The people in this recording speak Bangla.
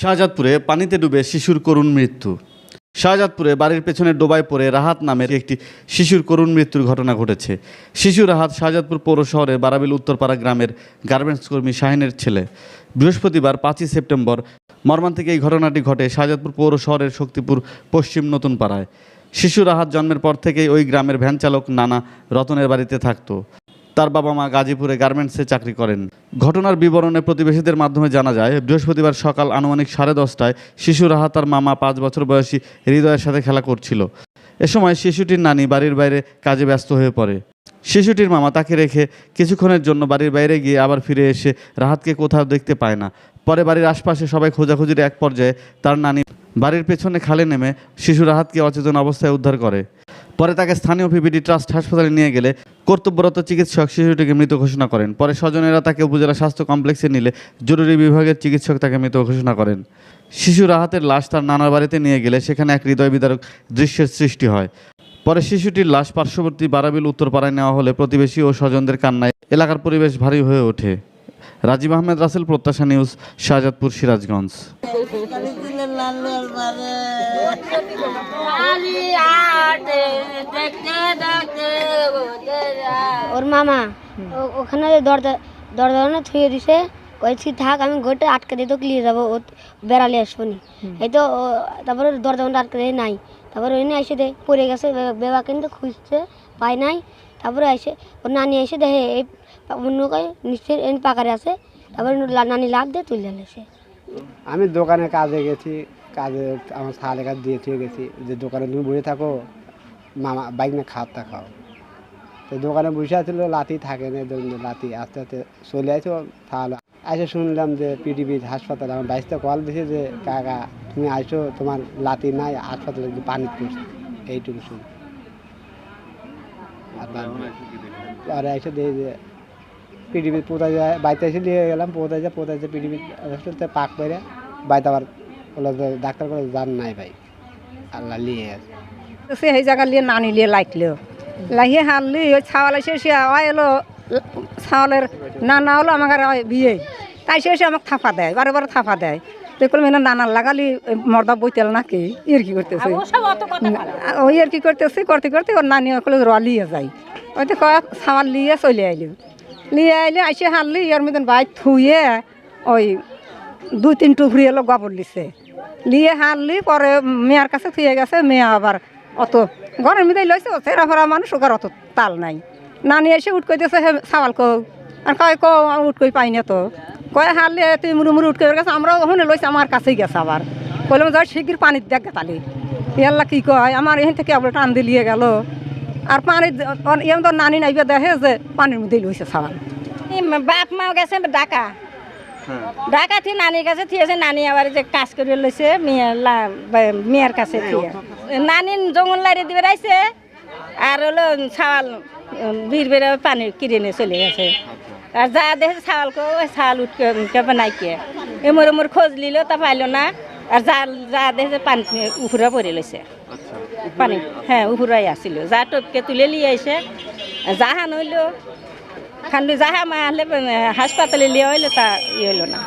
শাহজাদপুরে পানিতে ডুবে শিশুর করুণ মৃত্যু। শাহজাদপুরে বাড়ির পেছনে ডোবায় পড়ে রাহাত নামের একটি শিশুর করুণ মৃত্যুর ঘটনা ঘটেছে। শিশু রাহাত শাহজাদপুর পৌর শহরের বারাবিল উত্তরপাড়া গ্রামের গার্মেন্টস কর্মী শাহিনের ছেলে। বৃহস্পতিবার পাঁচই সেপ্টেম্বর মর্মান্তিক এই ঘটনাটি ঘটে শাহজাদপুর পৌর শহরের শক্তিপুর পশ্চিম নতুন পাড়ায় শিশু রাহাত জন্মের পর থেকেই ওই গ্রামের ভ্যান চালক নানা রতনের বাড়িতে থাকতো। তার বাবা মা গাজীপুরে গার্মেন্টসে চাকরি করেন। ঘটনার বিবরণে প্রতিবেশীদের মাধ্যমে জানা যায়, বৃহস্পতিবার সকাল আনুমানিক সাড়ে দশটায় শিশু রাহা তার মামা পাঁচ বছর বয়সী হৃদয়ের সাথে খেলা করছিল। এ সময় শিশুটির নানি বাড়ির বাইরে কাজে ব্যস্ত হয়ে পড়ে। শিশুটির মামা তাকে রেখে কিছুক্ষণের জন্য বাড়ির বাইরে গিয়ে আবার ফিরে এসে রাহাতকে কোথাও দেখতে পায় না। পরে বাড়ির আশপাশে সবাই খোঁজাখুঁজির এক পর্যায়ে তার নানি বাড়ির পেছনে খালে নেমে শিশু রাহাতকে অচেতন অবস্থায় উদ্ধার করে। পরে তাকে স্থানীয় পিবিডি ট্রাস্ট হাসপাতালে নিয়ে গেলে কর্তব্যরত চিকিৎসক শিশুটিকে মৃত ঘোষণা করেন। পরে স্বজনেরা তাকে উপজেলা স্বাস্থ্য কমপ্লেক্সে নিলে জরুরি বিভাগের চিকিৎসক তাকে মৃত ঘোষণা করেন। শিশু রাহাতের লাশ তার নানার বাড়িতে নিয়ে গেলে সেখানে এক হৃদয় বিদারক দৃশ্যের সৃষ্টি হয়। পরে শিশুটির লাশ পার্শ্ববর্তী বারাবিল উত্তরপাড়ায় নেওয়া হলে প্রতিবেশী ও স্বজনদের কান্নায় এলাকার পরিবেশ ভারী হয়ে ওঠে। রাজীব আহমেদ, রাসেল প্রত্যাশা নিউজ, শাহজাদপুর, সিরাজগঞ্জ। ওর মামা ওখানে দরজা দরজা ওখানে থুয়ে দিছে কয়েছি থাক আমি ঘরটা আটকে দিয়ে তো ক্লিয়ে যাব ও বেড়ালে আসব নি। এই তো ও- তারপরে দরজা আটকে দিয়ে নাই। তারপরে ওই এসে দেয় পড়ে গেছে বেবা কিন্তু খুঁজছে পায় নাই। তারপরে এসে ওর নানি এসে দেখে এই অন্য কয় নিশ্চয়ই পাকারে আছে। তারপরে নানি লাভ দিয়ে তুলে এসে আমি দোকানে কাজে গেছি কাজে আমার সালে কাজ দিয়ে থুয়ে গেছি যে দোকানে তুমি বসে থাকো মামা বাইক না খাওয়া খাও। তো দোকানে বসে আছিল লাতি থাকে না লাতি আস্তে আস্তে চলে আসো তাহলে এসে শুনলাম যে পিডিবি হাসপাতালে আমার বাইশটা কল দিছে যে কাকা তুমি আসো তোমার লাতি নাই হাসপাতালে পানি পড়ছে। এইটুকু শুন। আর এসে দিয়ে যে পিডিবি পোতা যায় বাড়িতে এসে নিয়ে গেলাম পোতায় যায় পোতায় যায় পিডিবি পাক করে বাড়িতে আবার বলে ডাক্তার করে যান নাই ভাই। আল্লাহ নিয়ে সে সেই জায়গা লিয়ে নানি লিয়ে লাইটলো লাইয়ে হারলি ওই ছাওয়াল এসে সে আওয়া এলো ছাওয়ালের নানা হলো আমার ঘরে বিয়ে। তাই সে এসে আমাকে থাপা দেয় বারে বারে থাপা দেয়। দেখলাম এনে নানার লাগালি মর্দা বইতেল নাকি? ইর কি করতেছে? ওই আর কি করতেছি করতে করতে ওর নানি ওগুলো র লিয়ে যাই। ওই তো কয় ছাওয়াল লিয়ে চলে আইলি। লিয়ে আইলে আইসে হারলি, ইয়ার মতন বাই থুয়ে ওই দুই তিন টুকরি এলো গোবর লিছে। লিয়ে হারলি, পরে মেয়ার কাছে থুয়ে গেছে, মেয়ে আবার অত ঘরের মধ্যে লইছে সেরা ফেরা মানুষ, ওকার অত তাল নাই। নানি এসে উঠ করে দিয়েছে হে সাওয়াল কো আর কয় কো উঠ কই পাই না তো। কয়, হারলে তুই মুড়ু মুড়ু উঠ করে গেছে, আমরাও ওখানে লইছে, আমার কাছেই গেছে আবার। কইলাম, যাই, শিগগির পানির দেখ তালি। ইয়াল্লা কি কয়, আমার এখান থেকে আবার টান দিলিয়ে গেল। আর পানি এমন তো নানি নাইবে দেখে যে পানির মধ্যেই লইছে সাওয়াল বাপ মাও গেছে ডাকা ডাকা থেকে নানির কাছে থিয়েছে নানি আবার যে কাজ করে লইছে মেয়ের লা- বা- মেয়ের কাছে থিয়ে। নানি জঙ্গল লাইরে দিবে রাইছে আর হলো ছাওয়াল বীর বেড়ে পানি কিনে নিয়ে চলে গেছে। আর যা দেখে ছাওয়াল কো ওই ছাওয়াল উঠকে নাইকে। এমর এমর খোঁজ লিল তা পাইলো না আর যা যা দেখে পানি উফুরা পড়ে লইছে। পানি। হ্যাঁ উফুরাই আসিল। যা টপকে তুলে লিয়ে এসে যাহা নইলো খান্ডু যাহা মা আসলে হাসপাতালে নিয়ে হইলে, তা ই হইল না।